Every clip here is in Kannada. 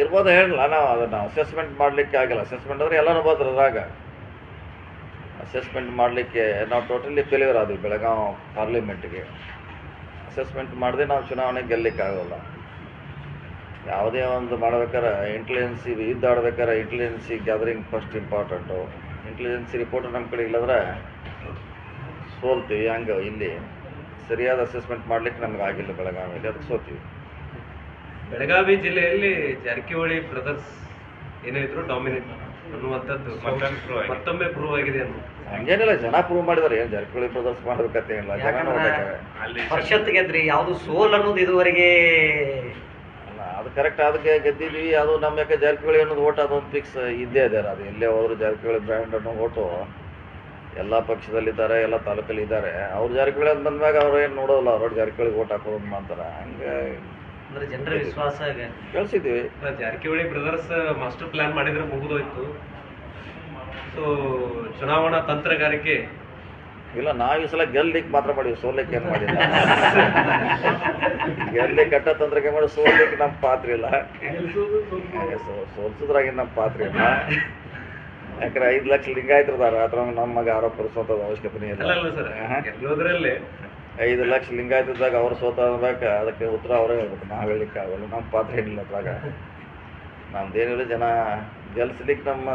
ಇರ್ಬೋದು ಹೇಳಲ್ಲ, ನಾವು ಅದನ್ನು ಅಸೆಸ್ಮೆಂಟ್ ಮಾಡಲಿಕ್ಕೆ ಆಗಲ್ಲ. ಅಸೆಸ್ಮೆಂಟ್ ಅಂದರೆ ಎಲ್ಲನೂ ಬಂದ್ರು ಅದ್ರಾಗ. ಅಸೆಸ್ಮೆಂಟ್ ಮಾಡಲಿಕ್ಕೆ ನಾವು ಟೋಟಲಿ ಫೇಲ್ಯೂರ್ ಆದ್ವಿ ಬೆಳಗಾವಿ ಪಾರ್ಲಿಮೆಂಟ್ಗೆ ಅಸೆಸ್ಮೆಂಟ್ ಮಾಡದೆ ನಾವು ಚುನಾವಣೆ ಗೆಲ್ಲಲಿಕ್ಕೆ ಆಗೋಲ್ಲ. ಯಾವುದೇ ಒಂದು ಮಾಡ್ಬೇಕಾರೆ ಇಂಟೆಲಿಜೆನ್ಸಿ ಯುದ್ಧ ಆಡ್ಬೇಕಾರೆ intelligence gathering first important intelligence report ನಮ್ಮ ಕಡೆ ಇಲ್ಲದ್ರೆ ಸೋಲ್ತೀವಿ. ಹಂಗೆ ಇಲ್ಲಿ ಸರಿಯಾದ ಅಸೆಸ್ಮೆಂಟ್ ಮಾಡಲಿಕ್ಕೆ ನಮ್ಗೆ ಆಗಿಲ್ಲ ಬೆಳಗಾವಿಯಲ್ಲಿ. ಅದಕ್ಕೆ ಸೋತೀವಿ ಬೆಳಗಾವಿ ಜಿಲ್ಲೆಯಲ್ಲಿ ಜಾರಕಿಹೊಳಿ ಬ್ರದರ್ಸ್ ಏನಿದ್ರು ಡಾಮಿನೇಟ್ ಅನ್ನುವಂಥದ್ದು ಮತ್ತೊಮ್ಮೆ ಪ್ರೂವ್ ಆಗಿದೆ ಅನ್ನೋ ಹಂಗೇನಿಲ್ಲ ಜನ ಪ್ರೂವ್ ಮಾಡಿದಾರೆ ಏನು ಜಾರಕಿಹೊಳಿ ಬ್ರದರ್ಸ್ ಮಾಡ್ಬೇಕಂತೇನಿಲ್ಲ ಜನ ಯಾಕಂದ್ರೆ ನೋಡ್ಬೇಕಾರೆ ಪರಿಷತ್ ಗೆದ್ರಿ ಯಾವ್ದು ಸೋಲ್ ಅನ್ನೋದು ಇದುವರೆಗೆ ಅಲ್ಲ ಅದು ಕರೆಕ್ಟ್ ಅದಕ್ಕೆ ಗೆದ್ದಿದ್ವಿ. ಅದು ನಮ್ಮ ಯಾಕೆ ಜಾರಕಿಹೊಳಿ ಅನ್ನೋದು ಓಟ್ ಅದೊಂದು ಫಿಕ್ಸ್ ಇದ್ದೇ ಇದೆ ಅದು ಎಲ್ಲೇ ಹೋದ್ರು ಜಾರಕಿಹೊಳಿ ಬ್ರ್ಯಾಂಡ್ ಅನ್ನೋ ಓಟು ಎಲ್ಲ ಪಕ್ಷದಲ್ಲಿದ್ದಾರೆ ಎಲ್ಲ ತಾಲೂಕಲ್ಲಿ ಇದ್ದಾರೆ ಅವ್ರು ಜಾರಕಿಹೊಳಿ ಅಂತ ಬಂದಾಗ ಅವ್ರು ಏನು ನೋಡೋಲ್ಲ ಅವ್ರು ಜಾರಕಿಹೊಳಿ ಓಟ್ ಹಾಕೋದು ಅಂತಾರೆ. ಮಾಡ್ತಾರೆ ಹಂಗೆ ಅಂದ್ರೆ ಜನರ ವಿಶ್ವಾಸ ಕಳ್ಸಿದ್ವಿ ಜಾರಕಿಹೊಳಿ ಬ್ರದರ್ಸ್ ಮಾಸ್ಟರ್ ಪ್ಲಾನ್ ಮಾಡಿದ್ರೆ ಮುಗಿದೋಯ್ತು. ಸೊ ಚುನಾವಣಾ ತಂತ್ರಗಾರಿಕೆ. ಇಲ್ಲ ನಾವು ಈ ಸಲ ಗೆಲ್ಲಿಕ್ ಮಾತ್ರ ಮಾಡಿವಿ ಸೋಲಿಕ್ಕೆ ಏನು ಮಾಡಿಲ್ಲ. ಗೆಲ್ಲಿ ಕಟ್ಟ ತಂತ್ರಕ್ಕೆ ಮಾಡಿ ಸೋಲಿಕ್ಕೆ ನಮ್ಮ ಪಾತ್ರ ಇಲ್ಲ. ಸೋಲ್ಸಿದ್ರಾಗ ನಮ್ ನಮ್ಮ ಪಾತ್ರ ಇಲ್ಲ. ಯಾಕಂದ್ರೆ ಐದು ಲಕ್ಷ ಲಿಂಗಾಯತರದಾರ ಅದ್ರ ನಮ್ಮ ಮಗ ಆರೋಪ ಅವಶ್ಯಕತೆ ಇಲ್ಲ. ಐದು ಲಕ್ಷ ಲಿಂಗಾಯತದಾಗ ಅವ್ರು ಸೋತಾಗ ಅದಕ್ಕೆ ಉತ್ತರ ಅವರೇ ಹೇಳ್ಬೇಕು. ನಾವು ಹೇಳಲಿಕ್ಕೆ ಆಗಲ್ಲ. ನಮ್ಮ ಪಾತ್ರ ಏನಿಲ್ಲ ಅದ್ರಾಗ. ನಮ್ದೇನಿಲ್ಲ ಜನ. ಗೆಲ್ಸ್ಲಿಕ್ಕೆ ನಮ್ಮ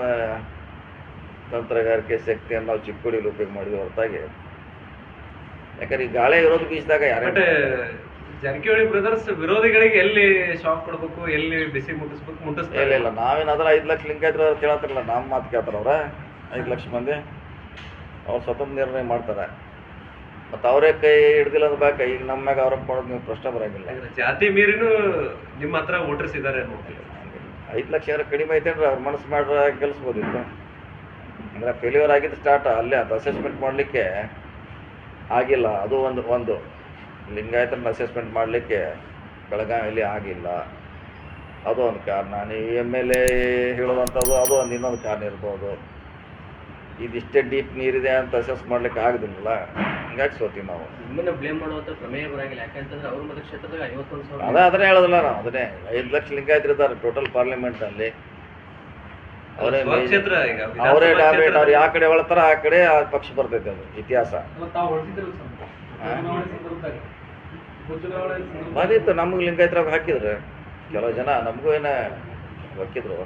ತಂತ್ರಗಾರಿಕೆ ಶಕ್ತಿಯನ್ನು ನಾವು ಚಿಕ್ಕೋಡಿಲಿ ಉಪಯೋಗ ಮಾಡಿದ್ವಿ ಹೊರತಾಗಿ. ಯಾಕಂದ್ರೆ ಈ ಗಾಳಿ ಇರೋದು ಬೀಸಿದಾಗ ಯಾರೇ ಬಟ್ ಜಾರಕಿಹೊಳಿ ಬ್ರದರ್ಸ್ ವಿರೋಧಿಗಳಿಗೆ ಎಲ್ಲಿ ಶಾಕ್ ಕೊಡ್ಬೇಕು ಎಲ್ಲಿ ಬಿಸಿ ಮುಟ್ಟಿಸ್ಬೇಕು ಇಲ್ಲ ಮುಟ್ಟಿಸ್ತಾರೆ ಇಲ್ಲ ನಾವೇನಾದ್ರೂ ಐದು ಲಕ್ಷ ಲಿಂಗಾಯತರ ಕೇಳತ್ತಾರಲ್ಲ ನಮ್ಮ ಮಾತು ಕೇಳ್ತಾರ ಅವ್ರ ಐದು ಲಕ್ಷ ಮಂದಿ? ಅವ್ರು ಸ್ವತಂತ್ರ ನಿರ್ಣಯ ಮಾಡ್ತಾರೆ. ಮತ್ತು ಅವರೇ ಕೈ ಹಿಡ್ದಿಲ್ಲ ಅಂದ್ರೆ ಬ್ಯಾಕ್ ಈಗ ನಮ್ಮ ಮ್ಯಾಗ ಆರೋಪ ಮಾಡೋದು ನೀವು ಪ್ರಶ್ನೆ ಬರಂಗಿಲ್ಲ. ಜಾತಿ ಮೀರಿನೂ ನಿಮ್ಮ ಹತ್ರ ವೋಟರ್ಸ್ ಇದ್ದಾರೆ ಐದು ಲಕ್ಷ ಏನಾರ ಕಡಿಮೆ ಐತೆ ಅಂದ್ರೆ ಅವ್ರ ಮನಸ್ಸು ಮಾಡ್ರೆ ಗೆಲ್ಸ್ಬೋದಿತ್ತು. ಅಂದ್ರೆ ಫೇಲ್ಯೂರ್ ಆಗಿದ್ದು ಸ್ಟಾರ್ಟ್ ಅಲ್ಲೇ ಅದು ಅಸೆಸ್ಮೆಂಟ್ ಮಾಡಲಿಕ್ಕೆ ಆಗಿಲ್ಲ ಅದು ಒಂದು ಒಂದು. ಲಿಂಗಾಯತನ ಅಸೆಸ್ಮೆಂಟ್ ಮಾಡಲಿಕ್ಕೆ ಬೆಳಗಾವಿಯಲ್ಲಿ ಆಗಿಲ್ಲ. ಅದು ಒಂದು ಕಾರಣ. ನೀವು ಎಂ ಎಲ್ ಎ ಹೇಳುವಂಥದ್ದು ಅದು ಒಂದು ಇನ್ನೊಂದು ಕಾರಣ ಇರ್ಬೋದು. ಇದಿಷ್ಟೇ ಡೀಪ್ ನೀರಿದೆ ಅಂತ ಅಸೆಸ್ ಮಾಡ್ಲಿಕ್ಕೆ ಆಗೋದಿಲ್ಲ ಹಿಂಗಾಗಿ ಸೋತೀವಿ ನಾವು. ನಿಮ್ಮನ್ನ ಬ್ಲೇಮ್ ಮಾಡುವಂತ ಪ್ರಮೇಯ ಬರಂಗಿಲ್ಲ. ಯಾಕಂತಂದ್ರೆ ಅವ್ರ ಮತಕ್ಷೇತ್ರದಾಗ ಐವತ್ತೊಂದು ಸಾವಿರ ಅದೇ ಅದನ್ನೇ ಹೇಳೋದಿಲ್ಲ ನಾವು ಅದನ್ನೇ. ಐದು ಲಕ್ಷ ಲಿಂಗಾಯತರಿದ್ದಾರೆ ಟೋಟಲ್ ಪಾರ್ಲಿಮೆಂಟಲ್ಲಿ ಅವರೇ ಕ್ಷೇತ್ರ ಈಗ ಅವರೇ ಡಾಮಿನೇಟ್ ಅವ್ರು ಯಾವ ಕಡೆ ಹೊಳ್ತಾರ ಆ ಕಡೆ ಆ ಪಕ್ಷ ಬರ್ತೈತೆ ಅದು ಇತಿಹಾಸ. ಬಂದಿತ್ತು ನಮ್ಗೆ ಲಿಂಗಾಯತ್ರ ಹಾಕಿದ್ರು. ಕೆಲವು ಜನ ನಮಗೂ ಏನ ಹಾಕಿದ್ರು